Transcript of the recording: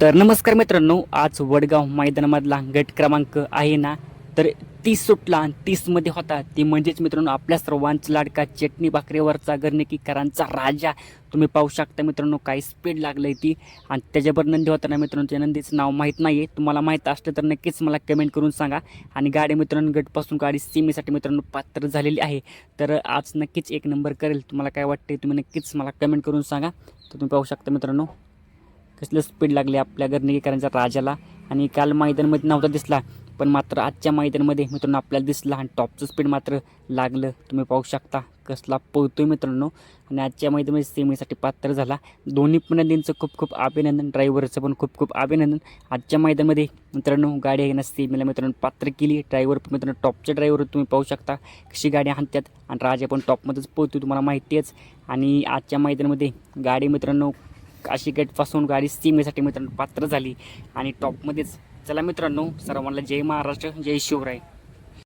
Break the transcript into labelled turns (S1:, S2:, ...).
S1: तर नमस्कार मित्रांनो आज वडगाव मैदानामधला गट क्रमांक आहे ना? तर तीस सुटला आणि तीसमध्ये होता. ती म्हणजेच मित्रांनो आपल्या सर्वांचा लाडका चटणी भाकरीवरचा गर्णकीकरांचा राजा. तुम्ही पाहू शकता मित्रांनो काही स्पीड लागली ती. आणि त्याच्यावर नंदी होताना मित्रांनो त्या नंदीचं नाव माहीत नाही आहे तुम्हाला माहीत असलं तर नक्कीच मला कमेंट करून सांगा. आणि गाडी मित्रांनो गटपासून गाडी सीमेसाठी मित्रांनो पात्र झालेली आहे. तर आज नक्कीच एक नंबर करेल. तुम्हाला काय वाटते तुम्ही नक्कीच मला कमेंट करून सांगा. तर तुम्ही पाहू शकता मित्रांनो. कसलं स्पीड लागले आपल्या गर्णिकेकरांच्या राजाला. आणि काल मैदानमध्ये नव्हता दिसला पण मात्र आजच्या मैदानमध्ये मित्रांनो आपल्याला दिसला आणि टॉपचं स्पीड मात्र लागलं. तुम्ही पाहू शकता कसला पोहतोय मित्रांनो. आणि आजच्या मैदानामध्ये सेमीसाठी पात्र झाला. दोन्ही पण खूप खूप अभिनंदन ड्रायव्हरचं पण खूप खूप अभिनंदन. आजच्या मैदानामध्ये मित्रांनो गाडी आहे ना सेमीला मित्रांनो पात्र केली. ड्रायव्हर मित्रांनो टॉपच्या ड्रायव्हर तुम्ही पाहू शकता कशी गाडी हाणतात आणि राजा पण टॉपमध्येच पोहतो तुम्हाला माहिती आहेच. आणि आजच्या मैदानामध्ये गाडी मित्रांनो अशी गेटपासून गाडी सीमेसाठी मित्रांनो पात्र झाली. आणि टॉपमध्येच चला मित्रांनो सर्वांना जय महाराष्ट्र जय शिवराय.